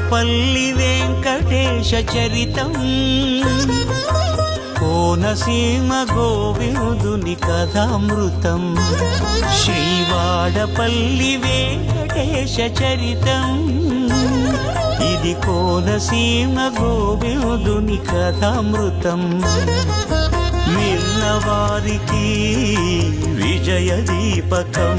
వాడపల్లి వెంకటేశ చరితం. కోనసీమ గోవిందుని కథామృతం. శ్రీవాడపల్లి వెంకటేశ చరితం. ఇది కోనసీమ గోవిందుని కథామృతం. విన్నవారికి విజయ దీపకం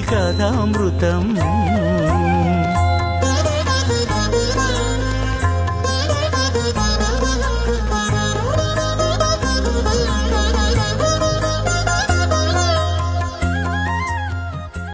కథామృతం.